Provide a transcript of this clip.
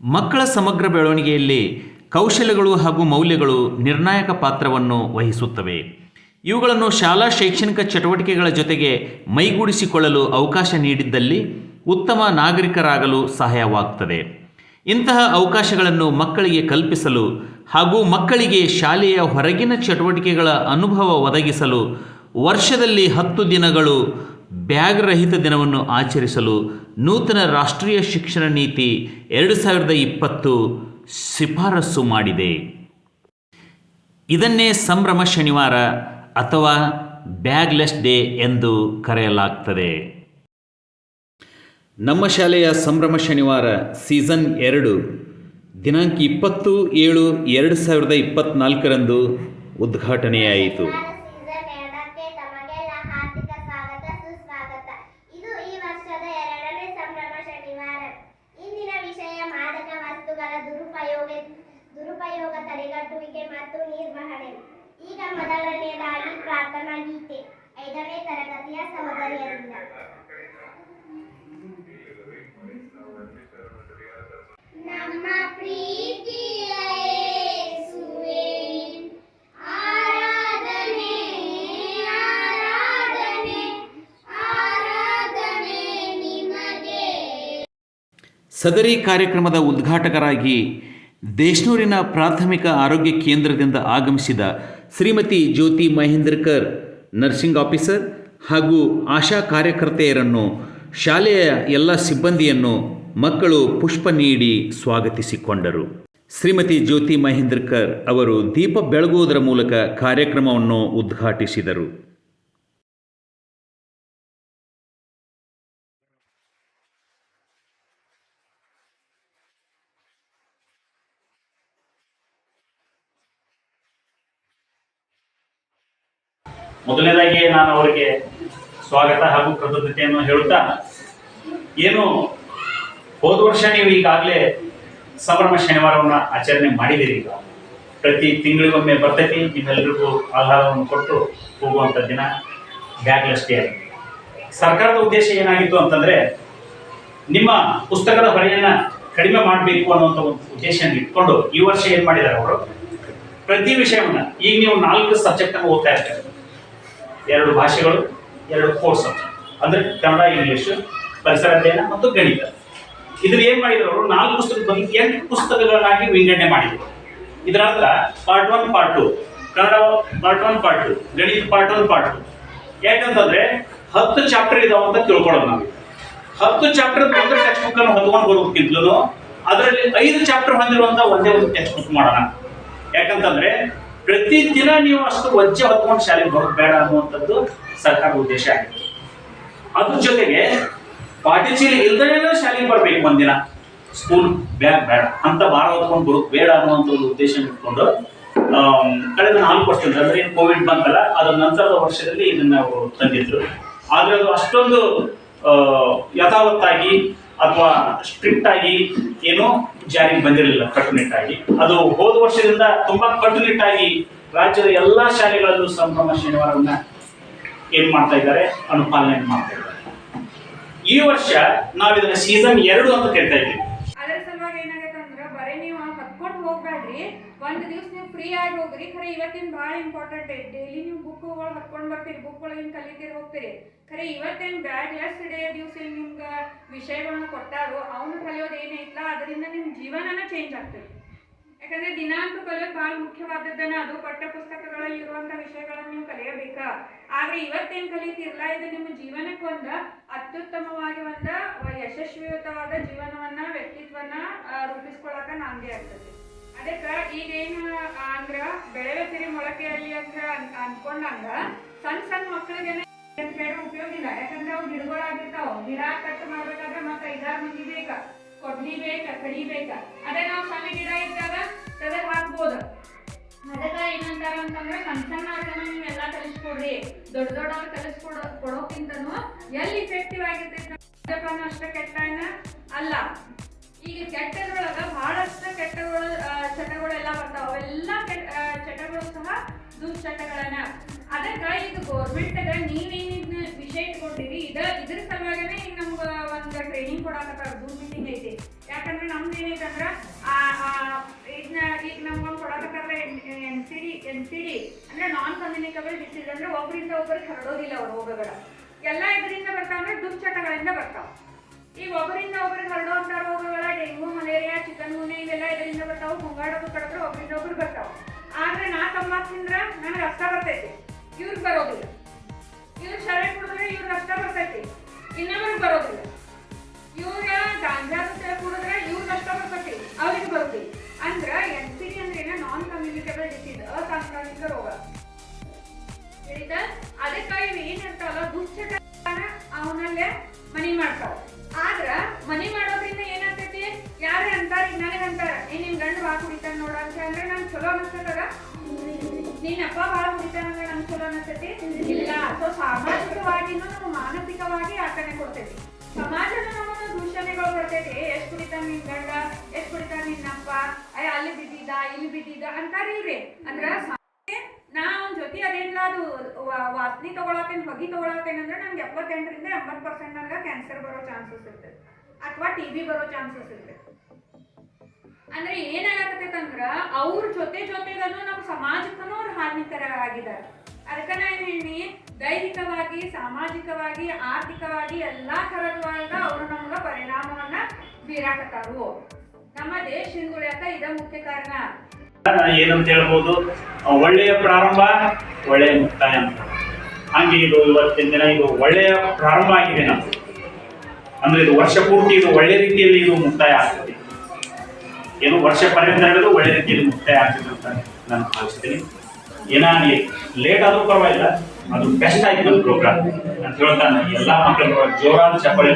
ಮಕ್ಕಳ ಸಮಗ್ರ ಬೆಳವಣಿಗೆಯಲ್ಲಿ ಕೌಶಲ್ಯಗಳು ಹಾಗೂ ಮೌಲ್ಯಗಳು ನಿರ್ಣಾಯಕ ಪಾತ್ರವನ್ನು ವಹಿಸುತ್ತವೆ. ಇವುಗಳನ್ನು ಶಾಲಾ ಶೈಕ್ಷಣಿಕ ಚಟುವಟಿಕೆಗಳ ಜೊತೆಗೆ ಮೈಗೂಡಿಸಿಕೊಳ್ಳಲು ಅವಕಾಶ ನೀಡಿದ್ದಲ್ಲಿ ಉತ್ತಮ ನಾಗರಿಕರಾಗಲು ಸಹಾಯವಾಗುತ್ತದೆ ಇಂತಹ ಅವಕಾಶಗಳನ್ನು ಮಕ್ಕಳಿಗೆ ಕಲ್ಪಿಸಲು ಹಾಗೂ ಮಕ್ಕಳಿಗೆ ಶಾಲೆಯ ಹೊರಗಿನ ಚಟುವಟಿಕೆಗಳ ಅನುಭವ ಒದಗಿಸಲು ವರ್ಷದಲ್ಲಿ ಹತ್ತು ದಿನಗಳು ಬ್ಯಾಗ್ ರಹಿತ ದಿನವನ್ನು ಆಚರಿಸಲು ನೂತನ ರಾಷ್ಟ್ರೀಯ ಶಿಕ್ಷಣ ನೀತಿ ಎರಡು ಸಾವಿರದ ಇಪ್ಪತ್ತು ಶಿಫಾರಸು ಮಾಡಿದೆ. ಇದನ್ನೇ ಸಂಭ್ರಮ ಶನಿವಾರ ಅಥವಾ ಬ್ಯಾಗ್ಲೆಸ್ ಡೇ ಎಂದು ಕರೆಯಲಾಗ್ತದೆ. ನಮ್ಮ ಶಾಲೆಯ ಸಂಭ್ರಮ ಶನಿವಾರ ಸೀಸನ್ ಎರಡು, ದಿನಾಂಕ ಇಪ್ಪತ್ತು ಏಳು ಎರಡು ಸಾವಿರದ ಇಪ್ಪತ್ತ್ನಾಲ್ಕರಂದು ಉದ್ಘಾಟನೆಯಾಯಿತು. ತಡೆಗಟ್ಟುವಿಕೆ ಮತ್ತು ನಿರ್ವಹಣೆ. ಈಗ ಮೊದಲನೆಯದಾಗಿ ಪ್ರಾರ್ಥನಾ ಗೀತೆ. ಐದನೇ ತರಗತಿಯ ಸಹೋದರಿಯರಿಂದ. ನಮ್ಮ ಪ್ರೀತಿಯ ಯೇಸುವೇ ಆರಾಧನೆ ಆರಾಧನೆ ಆರಾಧನೆ ನಿಮಗೆ. ಸದರಿ ಕಾರ್ಯಕ್ರಮದ ಉದ್ಘಾಟಕರಾಗಿ ದೇಶನೂರಿನ ಪ್ರಾಥಮಿಕ ಆರೋಗ್ಯ ಕೇಂದ್ರದಿಂದ ಆಗಮಿಸಿದ ಶ್ರೀಮತಿ ಜ್ಯೋತಿ ಮಹೇಂದ್ರಕರ್, ನರ್ಸಿಂಗ್ ಆಫೀಸರ್ ಹಾಗೂ ಆಶಾ ಕಾರ್ಯಕರ್ತೆಯರನ್ನು ಶಾಲೆಯ ಎಲ್ಲ ಸಿಬ್ಬಂದಿಯನ್ನು ಮಕ್ಕಳು ಪುಷ್ಪ ನೀಡಿ ಸ್ವಾಗತಿಸಿಕೊಂಡರು. ಶ್ರೀಮತಿ ಜ್ಯೋತಿ ಮಹೇಂದ್ರಕರ್ ಅವರು ದೀಪ ಬೆಳಗುವುದರ ಮೂಲಕ ಕಾರ್ಯಕ್ರಮವನ್ನು ಉದ್ಘಾಟಿಸಿದರು. ಮೊದಲನೇದಾಗಿ ನಾನು ಅವರಿಗೆ ಸ್ವಾಗತ ಹಾಗೂ ಕೃತಜ್ಞತೆಯನ್ನು ಹೇಳುತ್ತಾ, ಏನು ಹೋದ ವರ್ಷ ನೀವು ಈಗಾಗಲೇ ಸಂಭ್ರಮ ಶನಿವಾರವನ್ನು ಆಚರಣೆ ಮಾಡಿದ್ದೀರಿ ಈಗ. ಪ್ರತಿ ತಿಂಗಳಿಗೊಮ್ಮೆ ಬರ್ತೈತಿ ನಿಮ್ಮೆಲ್ಲರಿಗೂ ಆಹ್ಲಾದವನ್ನು ಕೊಟ್ಟು ಹೋಗುವಂಥ ದಿನ ಬ್ಯಾಗ್ಲಷ್ಟೇ ಆಗಿದೆ ಸರ್ಕಾರದ ಉದ್ದೇಶ ಏನಾಗಿತ್ತು ಅಂತಂದರೆ, ನಿಮ್ಮ ಪುಸ್ತಕದ ಹೊರೆಯನ್ನು ಕಡಿಮೆ ಮಾಡಬೇಕು ಅನ್ನುವಂಥ ಒಂದು ಉದ್ದೇಶವನ್ನು ಇಟ್ಕೊಂಡು ಈ ವರ್ಷ ಏನು ಮಾಡಿದ್ದಾರೆ ಅವರು? ಪ್ರತಿ ವಿಷಯವನ್ನು, ಈಗ ನೀವು ನಾಲ್ಕು ಸಬ್ಜೆಕ್ಟನ್ನು ಓದ್ತಾ ಇರ್ತಾರೆ. ಎರಡು ಭಾಷೆಗಳು, ಎರಡು ಕೋರ್ಸ್ ಅಂದ್ರೆ ಕನ್ನಡ, ಇಂಗ್ಲಿಷ್, ಪರಿಸರ ಅಧ್ಯಯನ ಮತ್ತು ಗಣಿತ. ಇದ್ರ ಏನ್ ಮಾಡಿದ್ರು ಅವರು? ನಾಲ್ಕು ಪುಸ್ತಕ ಬಂದು ಎಂಟು ಪುಸ್ತಕಗಳನ್ನಾಗಿ ವಿಂಗಡಣೆ ಮಾಡಿದ್ರು. ಇದರ ಅರ್ಥ part one part two Kannada part one part two ಗಣಿತ ಪಾರ್ಟ್ ಒನ್ ಪಾರ್ಟ್ ಟು ಯಾಕಂತಂದ್ರೆ ಹತ್ತು ಚಾಪ್ಟರ್ ಇದಾವ ಅಂತ ತಿಳ್ಕೊಳ್ಳೋದು ನಾವು. ಹತ್ತು ಚಾಪ್ಟರ್ ಒಂದು ಟೆಕ್ಸ್ಟ್ ಬುಕ್ ಅನ್ನು ಹೊತ್ಕೊಂಡು ಬರೋದಕ್ಕಿಂತಲೂ ಅದರಲ್ಲಿ ಐದು ಚಾಪ್ಟರ್ ಹೊಂದಿರುವಂತ ಒಂದೇ ಒಂದು ಟೆಕ್ಸ್ಟ್ ಬುಕ್ ಮಾಡೋಣ. ಯಾಕಂತಂದ್ರೆ ಪ್ರತಿ ದಿನ ನೀವು ಅಷ್ಟು ವಜ್ಜೆ ಹೊತ್ಕೊಂಡು ಶಾಲೆಗೆ ಬರೋದು ಬೇಡ ಅನ್ನುವಂಥದ್ದು ಸರ್ಕಾರದ ಉದ್ದೇಶ ಆಗಿತ್ತು ಅದ್ರ ಜೊತೆಗೆ ಪಾಟಿ ಚೀಲ ಇಲ್ದೇ ಶಾಲೆಗೆ ಬರ್ಬೇಕು ಒಂದಿನ. ಸ್ಕೂಲ್ ಬ್ಯಾಗ್ ಬೇಡ, ಅಂತ ಭಾರ ಹೊತ್ಕೊಂಡು ಬರೋದು ಬೇಡ ಅನ್ನುವಂಥ ಒಂದು ಉದ್ದೇಶ ಇಟ್ಕೊಂಡು ಕಳೆದ ನಾಲ್ಕು ವರ್ಷದಿಂದ, ಅಂದ್ರೆ ಕೋವಿಡ್ ಬಂತಲ್ಲ, ಅದರ ನಂತರದ ವರ್ಷದಲ್ಲಿ ಇದನ್ನ ಅವರು ತಂದಿದ್ರು. ಆದ್ರೆ ಅದು ಅಷ್ಟೊಂದು ಯಥಾವತ್ತಾಗಿ ಅಥವಾ ಸ್ಟ್ರಿಕ್ಟ್ ಆಗಿ ಏನು ಜಾರಿಗೆ ಬಂದಿರಲಿಲ್ಲ ಕಟ್ಟುನಿಟ್ಟಾಗಿ ಅದು ಹೋದ ವರ್ಷದಿಂದ ತುಂಬಾ ಕಟ್ಟುನಿಟ್ಟಾಗಿ ರಾಜ್ಯದ ಎಲ್ಲಾ ಶಾಲೆಗಳಲ್ಲೂ ಸಂಭ್ರಮ ಶನಿವಾರವನ್ನ ಏನ್ ಮಾಡ್ತಾ ಇದ್ದಾರೆ, ಅನುಪಾಲನೆ ಮಾಡ್ತಾ ಇದ್ದಾರೆ. ಈ ವರ್ಷ ನಾವು ಸೀಸನ್ ಎರಡು ಅಂತ ಕರಿತಾ ಇದ್ದೀವಿ ಅದ್ರ ಸಲುವಾಗಿ ಏನಾಗತ್ತೆ ಅಂದ್ರೆ ಬರೀ ನೀವು ಹತ್ಕೊಂಡು ಒಂದು ದಿವ್ಸ ನೀವು ಫ್ರೀ ಆಗಿ ಹೋಗ್ರಿ. ಖರೆ ಇವತ್ತಿನ ಭಾಳ ಇಂಪಾರ್ಟೆಂಟ್ ಐತಿ ಡೈಲಿ ನೀವು ಬುಕ್ಗಳು ಹತ್ಕೊಂಡು ಬರ್ತೀರಿ. ಬುಕ್ ಒಳಗಿನ ಕಲಿತೀರಿ ಹೋಗ್ತೀರಿ. ಖರೆ ಇವತ್ತೇನ್ ಬ್ಯಾಡ್ ಲೆಸ್ ಡೇ ದಿವ್ಸ ಏನ್ ನಿಮ್ಗೆ ವಿಷಯಗಳನ್ನ ಕೊಟ್ಟಾರೋ. ಅವನು ಕಲಿಯೋದು ಏನೈತಲ್ಲ ಅದರಿಂದ ನಿಮ್ಮ ಜೀವನನ ಚೇಂಜ್ ಆಗ್ತದೆ. ಯಾಕಂದ್ರೆ ದಿನಾಂಕ ಕಲಿಯೋದು ಭಾಳ ಮುಖ್ಯವಾದದ್ದನ್ನ ಅದು. ಪಠ್ಯ ಪುಸ್ತಕಗಳಲ್ಲಿ ಇರುವಂತ ವಿಷಯಗಳನ್ನ ನೀವು ಕಲಿಯಬೇಕಾ? ಆದ್ರೆ ಇವತ್ತೇನ್ ಕಲಿತಿರಲ್ಲ ಇದು ನಿಮ್ಮ ಜೀವನಕ್ಕೆ ಒಂದು ಅತ್ಯುತ್ತಮವಾಗಿ ಒಂದ ಯಶಸ್ವಿಯುತವಾದ ಜೀವನವನ್ನ, ವ್ಯಕ್ತಿತ್ವನ ರೂಪಿಸ್ಕೊಳ್ಳಾಕ ನಾಂದಿ ಆಗ್ತದೆ. ಅದಕ್ಕ ಈಗ ಏನು ಅಂದ್ರ ಸಿರಿ ಮೊಳಕೆಯಲ್ಲಿ ಅಂತ ಅನ್- ಅನ್ಕೊಂಡಂಗ ಸಣ್ಣ ಸಣ್ಣ ಮಕ್ಕಳಿಗೆ ಹೇಳಿ ಉಪಯೋಗ ಇಲ್ಲ. ಯಾಕಂದ್ರೆ ಅವು ಗಿಡಗಳಾಗಿರ್ತಾವ. ಗಿಡ ಕಟ್ ಮಾಡ್ಬೇಕಾದ್ರೆ ಮತ್ತೆ ಐದಾರು ಮಂದಿ ಬೇಕ. ಕೊಡ್ಲಿ ಬೇಕ, ಕಡಿ ಬೇಕ. ಅದೇ ನಾವು ಸಣ್ಣ ಗಿಡ ಇದ್ದಾಗ ತೆಗೆದು ಹಾಕ್ಬೋದು. ಅದಕ್ಕ ಏನಂತಾರ ಅಂತಂದ್ರೆ ಸಣ್ಣ ಸಣ್ಣ ನೀವು ಎಲ್ಲಾ ಕಲಿಸ್ಕೊಡ್ರಿ. ದೊಡ್ಡ ದೊಡ್ಡವ್ರು ಕಲಿಸ್ಕೊಡೋ, ಕೊಡೋಕ್ಕಿಂತನೂ ಎಲ್ಲಿ ಇಫೆಕ್ಟಿವ್ ಆಗಿರ್ತೈತಿ ಅಷ್ಟ ಕೆಟ್ಟ ಅಲ್ಲ. ಈಗ ಕೆಟ್ಟದ್ರೊಳಗ ಗೌರ್ಮೆಂಟ್ಗ ನೀವೇನಿದ್ ವಿಷಯ ಇಟ್ಕೊಂಡಿರಿ, ಇದ ಇದ್ರ ಸಲುವಾಗಿನೇ ಈಗ ನಮ್ಗೆ ಒಂದು ಟ್ರೈನಿಂಗ್ ಕೊಡಾಕತ್ತಾರ ಜೂಮ್ ಮೀಟಿಂಗ್ ಐತಿ. ಯಾಕಂದ್ರೆ ನಮ್ದು ಏನೈತಂದ್ರ ಇದನ್ನ ಈಗ ನಮ್ಗೊಂದು ಕೊಡಾಕತ್ತಾರ N C D, N C D, ಅಂದ್ರೆ ನಾನ್ ಕಮ್ಯುನಿಕಬಲ್ ಡಿಸೀಸ್ ಅಂದ್ರೆ ಒಬ್ಬರಿಂದ ಒಬ್ಬರಿಗೆ ಹರಡೋದಿಲ್ಲ ಅವ್ರ ರೋಗಗಳ. ಎಲ್ಲ ಇದರಿಂದ ಬರ್ತಾವಂದ್ರೆ ದುಶ್ಚಟಗಳಿಂದ ಬರ್ತಾವ. ಈಗ ಒಬ್ಬರಿಂದ ಒಬ್ಬರಿಗೆ ಹರಡುವಂತ ರೋಗಗಳ, ಡೆಂಗು, ಮಲೇರಿಯಾ ಚಿಕನ್ ಗುನ್ಯಾ ಇವೆಲ್ಲ ಇದರಿಂದ ಬರ್ತಾವ, ಮುಂಗಾಡೋದು ಕಡಿದ್ರೆ ಒಬ್ಬರಿಂದ ಒಬ್ರು ಬರ್ತಾವ. ಆದ್ರೆ ನಾ ತಂಬಾಕು ತಿಂದ್ರ ನನಗೆ ಅರ್ಥ ಬರ್ತೈತಿ. ಇವ್ರಿಗೆ ಬರೋದಿಲ್ಲ. ಇವ್ರಿಗೆ ಶರಣ ಕುಡಿದ್ರೆ ಇವ್ರಿಗೆ ರಕ್ತ ಬರ್ತೈತಿ. ಇನ್ನೊಬ್ರಿಗೆ ಬರೋದಿಲ್ಲ. ಇವ್ರ ಗಾಂಜಾ ಕುಡಿದ್ರೆ ಇವ್ರ ಅಷ್ಟ ಬರ್ತೈತಿ. ಅವ್ರಿಗೆ ಬರ್ತೈತಿ. ಅಂದ್ರ ಎನ್ ಸಿ ಡಿ ಅಂದ್ರೆ ನಾನ್ ಕಮ್ಯುನಿಕೇಬಲ್ ಡಿಸೀಸ್ ಅಸಾಂಕ್ರಾಮಿಕ ರೋಗ. ಹೇಳಿದ ಅದಕ್ಕಾಗಿ ಏನಿರ್ತಾವಲ್ಲ ಏನ್ ಇರ್ತಾವಲ್ಲ ದುಶ್ಚಟ ಅವನಲ್ಲೇ ಮನಿ ಮಾಡ್ತಾವ ಆದ್ರ ಮನಿ ಮಾಡೋದ್ರಿಂದ ಏನಾಗ್ತೈತಿ? ಯಾರೇ ಅಂತಾರ ಈಗ ನನಗೆ ಅಂತಾರ, ಏ, ನಿನ್ ಗಂಡ ಬಾ ಕುಡಿತಾನ ನೋಡ ಅಂತ ಅಂದ್ರೆ ನಂಗೆ ಚಲೋ ಅನಿಸ್ತದ ನಿನ್ನ ಅಪ್ಪ ಭಾಳ ಕುಡಿತಾನಂದ್ರೆ ನಂಗೆ ಚಲೋ ಅನಿಸ್ತೈತಿ? ಇಲ್ಲ ಸೊ ಸಾಮಾಜಿಕವಾಗಿನೂ ನಾವು ಮಾನಸಿಕವಾಗಿ ಆಕನೆ ಕೊಡ್ತೇತಿ. ಸಮಾಜದ ನಮ್ಮನ್ನ ದೂಷಣೆಗಳು ಬರ್ತೈತಿ ಎಷ್ಟು ಕುಡಿತಾನ ನಿನ್ ಗಂಡ? ಎಷ್ಟು ಕುಡಿತಾನ ನಿನ್ನಪ್ಪ ಅಯ್ಯ, ಅಲ್ಲಿ ಬಿದ್ದಿದ್ದ, ಇಲ್ಲಿ ಬಿದ್ದಿದ್ದ ಅಂತಾರ ಇಲ್ರಿ ಅಂದ್ರ ನಾ ಅವ್ನ ಜೊತೆ ಅದೇನಿಲ್ಲ ಅದು ವಾತ್ನಿ ವಾಸನೆ ತಗೊಳತೇನೆ ಹೊಗೆ ತಗೊಳತೇನೆ ಅಂದ್ರೆ ನಮ್ಗೆ ಎಪ್ಪತ್ತೆಂಟರಿಂದ ಎಂಬತ್ತು ಪರ್ಸೆಂಟ್ ನನಗೆ ಕ್ಯಾನ್ಸರ್ ಬರೋ ಚಾನ್ಸಸ್ ಇರ್ತದೆ ಅಥವಾ ಟಿ ಬಿ ಬರೋ ಚಾನ್ಸಸ್ ಇರ್ತದೆ ಅಂದ್ರೆ ಏನಾಗತ್ತಂದ್ರ ಅವ್ರ ಜೊತೆ ಜೊತೆಗನು ನಮ್ಮ ಸಮಾಜಕ್ಕೂ ಅವ್ರು ಹಾನಿಕರವಾಗಿದ್ದಾರೆ ಅದಕ್ಕೆ ನಾ ಏನ್ ಹೇಳಿ ದೈಹಿಕವಾಗಿ, ಸಾಮಾಜಿಕವಾಗಿ, ಆರ್ಥಿಕವಾಗಿ ಎಲ್ಲಾ ತರದವಾಗ ಅವರು ನಮ್ಗ ಪರಿಣಾಮವನ್ನ ಬೀರಾಕತ್ತಾರು. ನಮ್ಮ ದೇಶ ಹಿಂದುಳಿಯಕ ಇದ ಮುಖ್ಯ ಕಾರಣ. ಏನಂತ ಹೇಳ್ಬೋದು ಒಳ್ಳೆಯ ಪ್ರಾರಂಭ, ಒಳ್ಳೆಯ ಮುಕ್ತಾಯ ಅಂತ. ಹಂಗೆ ಇದು ಇವತ್ತಿನ ದಿನ ಇದು ಒಳ್ಳೆಯ ಪ್ರಾರಂಭ ಆಗಿದೆ ನಮ್ದು. ಅಂದ್ರೆ ಇದು ವರ್ಷ ಪೂರ್ತಿ ಇದು ಒಳ್ಳೆ ರೀತಿಯಲ್ಲಿ ಇದು ಮುಕ್ತಾಯ ಆಗ್ತದೆ. ಏನು ವರ್ಷ ಪರ್ಯಂತ ನಡೆದು ಒಳ್ಳೆ ರೀತಿಯಲ್ಲಿ ಮುಕ್ತಾಯ ಆಗ್ತದೆ ಅಂತ ನಾನು ಭಾವಿಸ್ತೀನಿ. ಏನಾಗಲಿ ಲೇಟ್ ಆದರೂ ಪರವಾಗಿಲ್ಲ, ಅದು ಬೆಸ್ಟ್ ಆಯ್ತು ಪ್ರೋಗ್ರಾಮ್ ಅಂತ ಹೇಳ್ತಾನೆ ಎಲ್ಲ ಮಕ್ಕಳು ಜೋರಾದ ಚಪ್ಪಾಳೆ